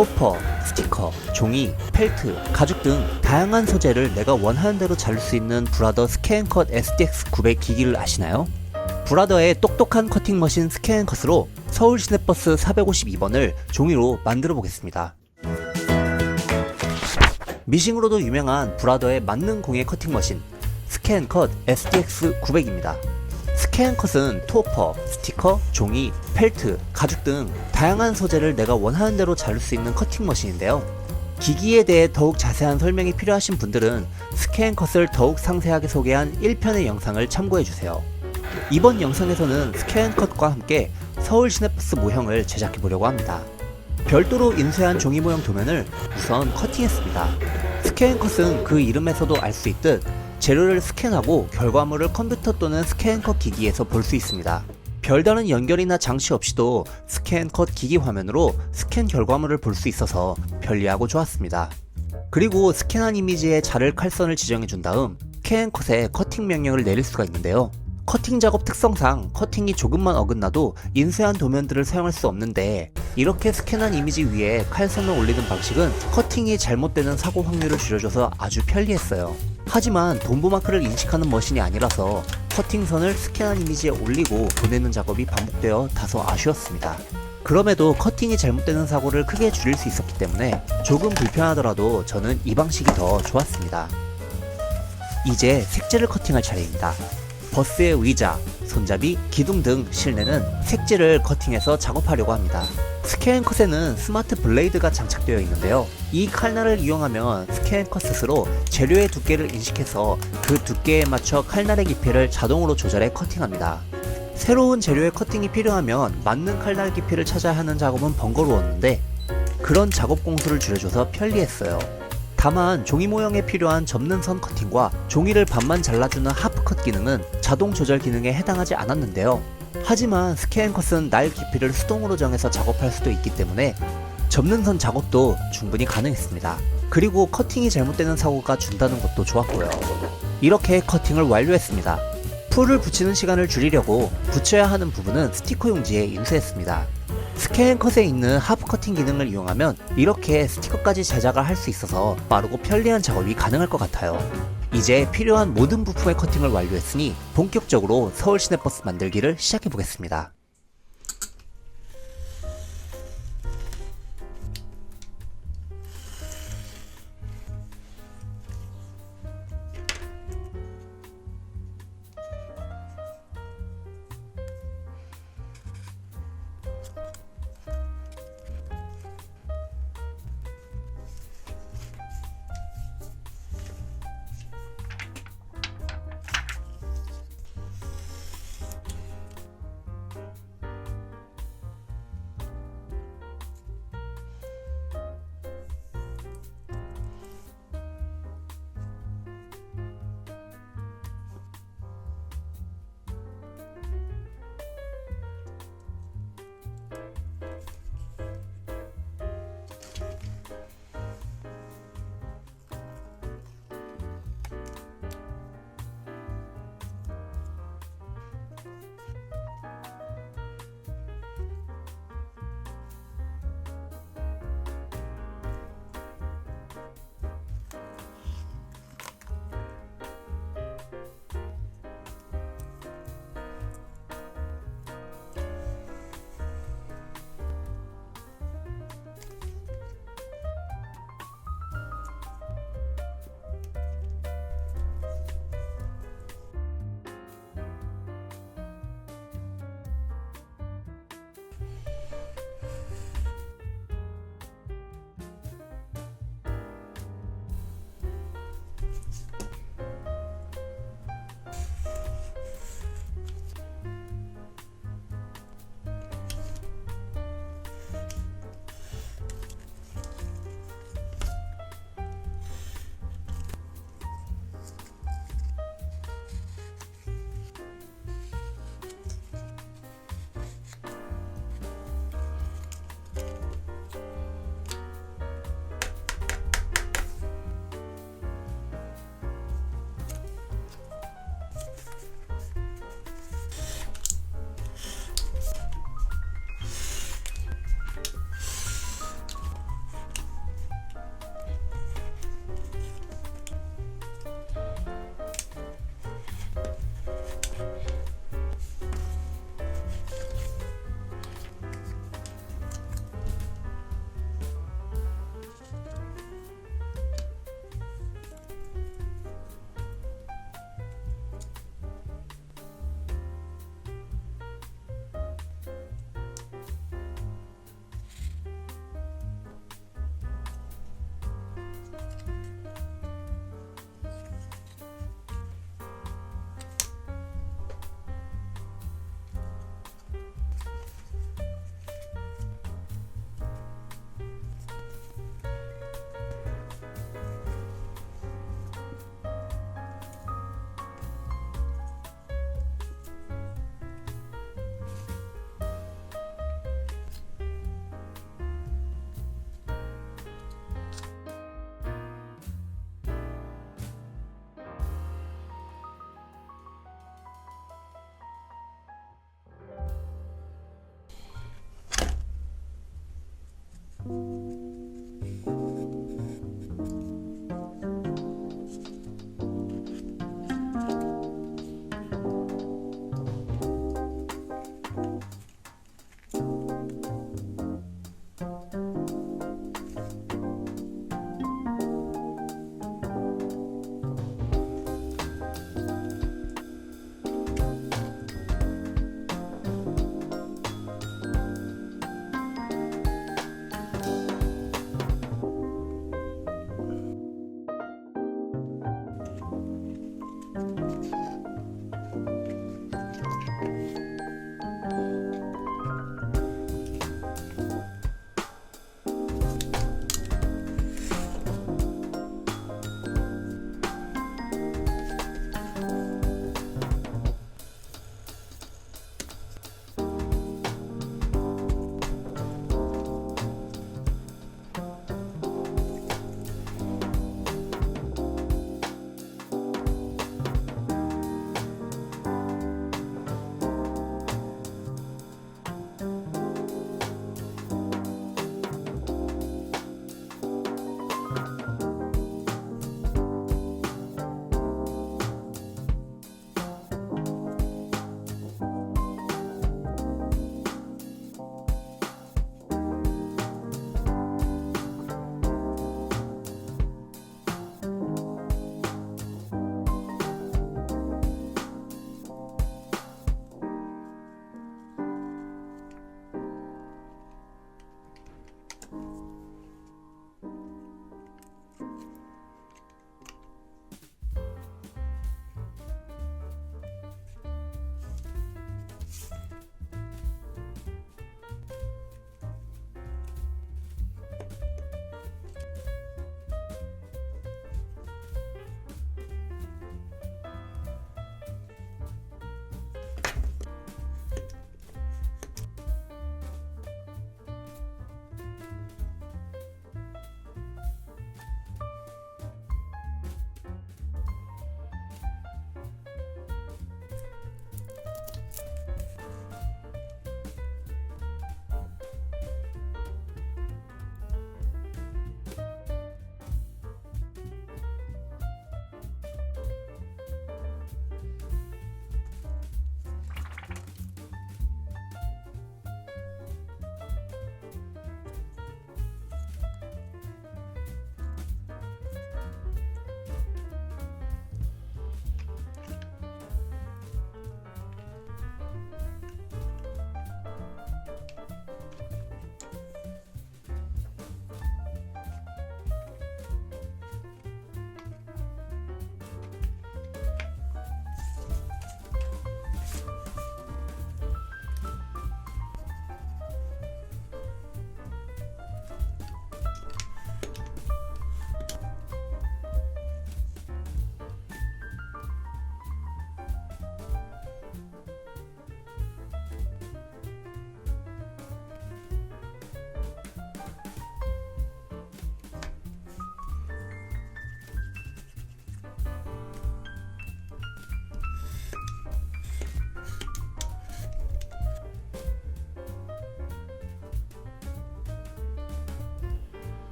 토퍼, 스티커, 종이, 펠트, 가죽 등 다양한 소재를 내가 원하는 대로 자를 수 있는 브라더 스캔컷 SDX 900 기기를 아시나요? 브라더의 똑똑한 커팅 머신 스캔컷으로 서울 시내버스 452번을 종이로 만들어 보겠습니다. 미싱으로도 유명한 브라더의 만능 공예 커팅 머신 스캔컷 SDX 900입니다. 스캔 컷은 토퍼, 스티커, 종이, 펠트, 가죽 등 다양한 소재를 내가 원하는 대로 자를 수 있는 커팅 머신인데요. 기기에 대해 더욱 자세한 설명이 필요하신 분들은 스캔 컷을 더욱 상세하게 소개한 1편의 영상을 참고해주세요. 이번 영상에서는 스캔 컷과 함께 서울 시내버스 모형을 제작해 보려고 합니다. 별도로 인쇄한 종이 모형 도면을 우선 커팅했습니다. 스캔 컷은 그 이름에서도 알 수 있듯 재료를 스캔하고 결과물을 컴퓨터 또는 스캔컷 기기에서 볼 수 있습니다. 별다른 연결이나 장치 없이도 스캔컷 기기 화면으로 스캔 결과물을 볼 수 있어서 편리하고 좋았습니다. 그리고 스캔한 이미지에 자를 칼선을 지정해 준 다음 스캔컷에 커팅 명령을 내릴 수가 있는데요. 커팅 작업 특성상 커팅이 조금만 어긋나도 인쇄한 도면들을 사용할 수 없는데 이렇게 스캔한 이미지 위에 칼선을 올리는 방식은 커팅이 잘못되는 사고 확률을 줄여줘서 아주 편리했어요. 하지만 돈부마크를 인식하는 머신이 아니라서 커팅선을 스캔한 이미지에 올리고 보내는 작업이 반복되어 다소 아쉬웠습니다. 그럼에도 커팅이 잘못되는 사고를 크게 줄일 수 있었기 때문에 조금 불편하더라도 저는 이 방식이 더 좋았습니다. 이제 색재를 커팅할 차례입니다. 버스의 의자, 손잡이, 기둥 등 실내는 색재를 커팅해서 작업하려고 합니다. 스캔컷에는 스마트 블레이드가 장착되어 있는데요. 이 칼날을 이용하면 스캔컷 스스로 재료의 두께를 인식해서 그 두께에 맞춰 칼날의 깊이를 자동으로 조절해 커팅합니다. 새로운 재료의 커팅이 필요하면 맞는 칼날 깊이를 찾아야 하는 작업은 번거로웠는데 그런 작업 공수를 줄여줘서 편리했어요. 다만 종이 모형에 필요한 접는 선 커팅과 종이를 반만 잘라주는 하프컷 기능은 자동 조절 기능에 해당하지 않았는데요. 하지만 스캔컷은 날 깊이를 수동으로 정해서 작업할 수도 있기 때문에 접는 선 작업도 충분히 가능했습니다. 그리고 커팅이 잘못되는 사고가 준다는 것도 좋았고요. 이렇게 커팅을 완료했습니다. 풀을 붙이는 시간을 줄이려고 붙여야 하는 부분은 스티커 용지에 인쇄했습니다. 스캔 컷에 있는 하프 커팅 기능을 이용하면 이렇게 스티커까지 제작을 할 수 있어서 빠르고 편리한 작업이 가능할 것 같아요. 이제 필요한 모든 부품의 커팅을 완료했으니 본격적으로 서울 시내버스 만들기를 시작해 보겠습니다.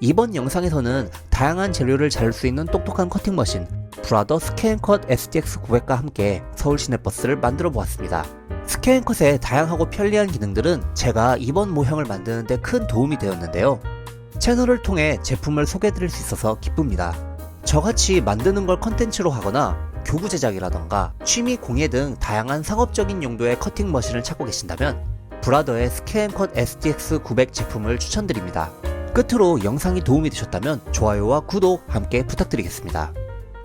이번 영상에서는 다양한 재료를 자를 수 있는 똑똑한 커팅 머신 브라더 스케인컷 SDX900과 함께 서울 시내버스를 만들어 보았습니다. 스케인컷의 다양하고 편리한 기능들은 제가 이번 모형을 만드는데 큰 도움이 되었는데요. 채널을 통해 제품을 소개해드릴 수 있어서 기쁩니다. 저같이 만드는 걸 컨텐츠로 하거나 교구 제작이라던가 취미 공예 등 다양한 상업적인 용도의 커팅 머신을 찾고 계신다면 브라더의 스캔컷 STX 900 제품을 추천드립니다. 끝으로 영상이 도움이 되셨다면 좋아요와 구독 함께 부탁드리겠습니다.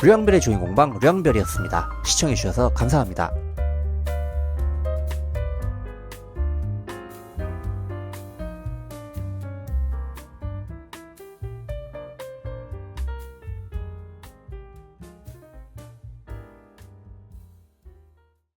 류양별의 주인공방 류양별이었습니다. 시청해주셔서 감사합니다.